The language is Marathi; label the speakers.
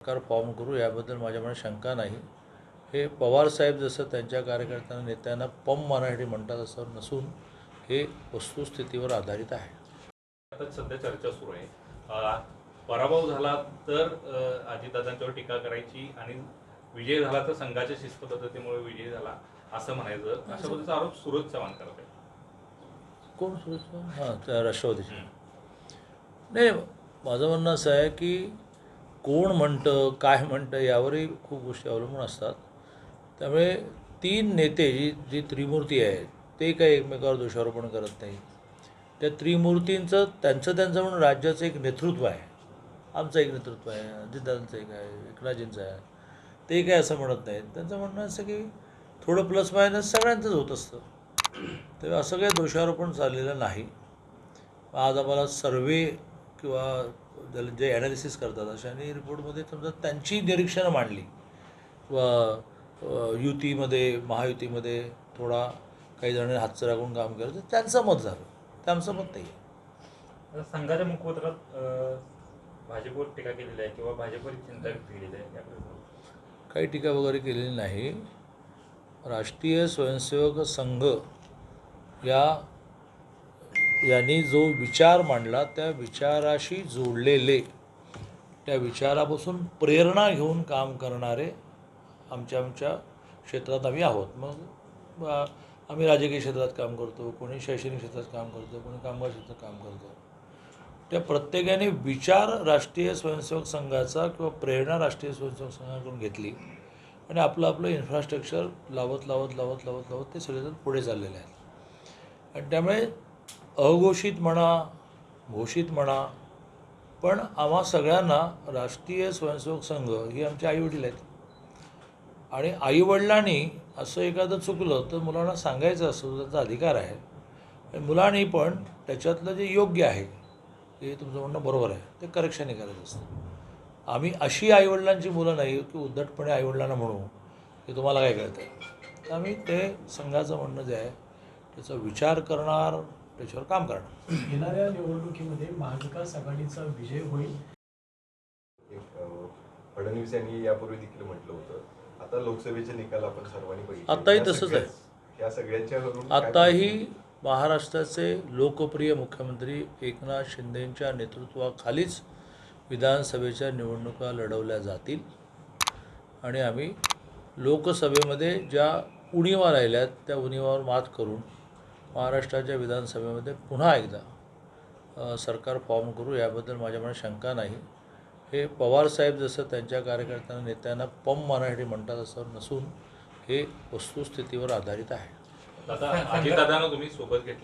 Speaker 1: सरकार फॉर्म करू याबद्दल माझ्या मनात शंका नाही. हे पवारसाहेब जसं त्यांच्या कार्यकर्त्यांना नेत्यांना पम मारण्यासाठी म्हणतात असं नसून हे वस्तुस्थितीवर आधारित आहे.
Speaker 2: आता सध्या चर्चा सुरू आहे. पराभव झाला तर अजितदादांच्यावर टीका करायची आणि विजय झाला तर संघाच्या शिस्तपद्धतीमुळे विजय झाला असं म्हणायचं. अशा पद्धतीचा आरोप सुरज चव्हाण करत आहे
Speaker 1: कोण सुरू हां त्या राष्ट्रवादीचे. नाही माझं म्हणणं असं आहे की कोण म्हणतं काय म्हणतं यावरही खूप गोष्टी अवलंबून असतात. त्यामुळे तीन नेते जी जी त्रिमूर्ती आहेत ते काही एकमेकावर दोषारोपण करत नाही. त्या त्रिमूर्तींचं त्यांचं त्यांचं म्हणून राज्याचं एक नेतृत्व आहे. आमचं एक नेतृत्व आहे अजितदादांचं एक आहे एकनाथजींचं आहे. ते काय असं म्हणत नाहीत. त्यांचं म्हणणं असं की थोडं प्लस मायनस सगळ्यांचंच होत असतं. तेव्हा असं काही दोषारोपण चाललेलं नाही. आज आम्हाला सर्वे किंवा जे ॲनालिसिस करतात अशाने रिपोर्टमध्ये समजा त्यांची निरीक्षणं मांडली. किंवा अ, युतीमध्ये महायुतीमध्ये थोडा काही जणांनी हातचं राखून काम केलं तर त्यांचं मत झालं. ते आमचं मत नाही
Speaker 3: संघाच्या मुखपत्रात भाजपवर टीका केलेली आहे किंवा भाजपवर चिंता व्यक्त केलेली आहे.
Speaker 1: काही टीका वगैरे केलेली नाही. राष्ट्रीय स्वयंसेवक संघ या यांनी जो विचार मांडला त्या विचाराशी जोडलेले त्या विचारापासून प्रेरणा घेऊन काम करणारे आमच्या आमच्या क्षेत्रात आम्ही आहोत. मग आम्ही राजकीय क्षेत्रात काम करतो कोणी शैक्षणिक क्षेत्रात काम करतो कोणी कामगार क्षेत्रात काम करतो. त्या प्रत्येकाने विचार राष्ट्रीय स्वयंसेवक संघाचा किंवा प्रेरणा राष्ट्रीय स्वयंसेवक संघाकडून घेतली आणि आपलं आपलं इन्फ्रास्ट्रक्चर लावत लावत लावत लावत लावत ते सगळेजण पुढे चाललेले आहेत. आणि त्यामुळे अघोषित म्हणा घोषित म्हणा पण आम्हा सगळ्यांना राष्ट्रीय स्वयंसेवक संघ ही आमचे आईवडील आहेत. आणि आईवडिलांनी असं एखादं चुकलं तर मुलांना सांगायचं असं त्याचा अधिकार आहे. मुलांनी पण त्याच्यातलं जे योग्य आहे ते तुमचं म्हणणं बरोबर आहे ते करेक्शनही करायचं असतं. आम्ही अशी आईवडिलांची मुलं नाही की उद्धटपणे आईवडिलांना म्हणू की तुम्हाला काय कळतं तर आम्ही ते संघाचं म्हणणं जे आहे त्याचा विचार करणार त्याच्यावर काम करणार
Speaker 4: येणाऱ्या निवडणुकीमध्ये महाविकास आघाडीचा विजय होईल.
Speaker 5: फडणवीस यांनी यापूर्वी देखील म्हटलं होतं. आता लोकसभेचे निकाल आपण सर्वांनी बघितले.
Speaker 1: आताही तसंच आहे.
Speaker 5: या सगळ्यांच्यावरून काय
Speaker 1: आताही महाराष्ट्राचे लोकप्रिय मुख्यमंत्री एकनाथ शिंदेंच्या नेतृत्वाखालीच विधानसभेच्या निवडणुका लढवल्या जातील. आणि आम्ही लोकसभेमध्ये ज्या उणीवा राहिल्यात त्या उणीवावर मात करून महाराष्ट्राच्या विधानसभेमध्ये पुन्हा एकदा सरकार फॉर्म करू याबद्दल माझ्या मनात शंका नाही. हे पवारसाहेब जसं त्यांच्या कार्यकर्त्यांना नेत्यांना पम मारण्यासाठी म्हणतात असं नसून हे वस्तुस्थितीवर आधारित आहे.
Speaker 2: तुम्ही सोबत घेतलं.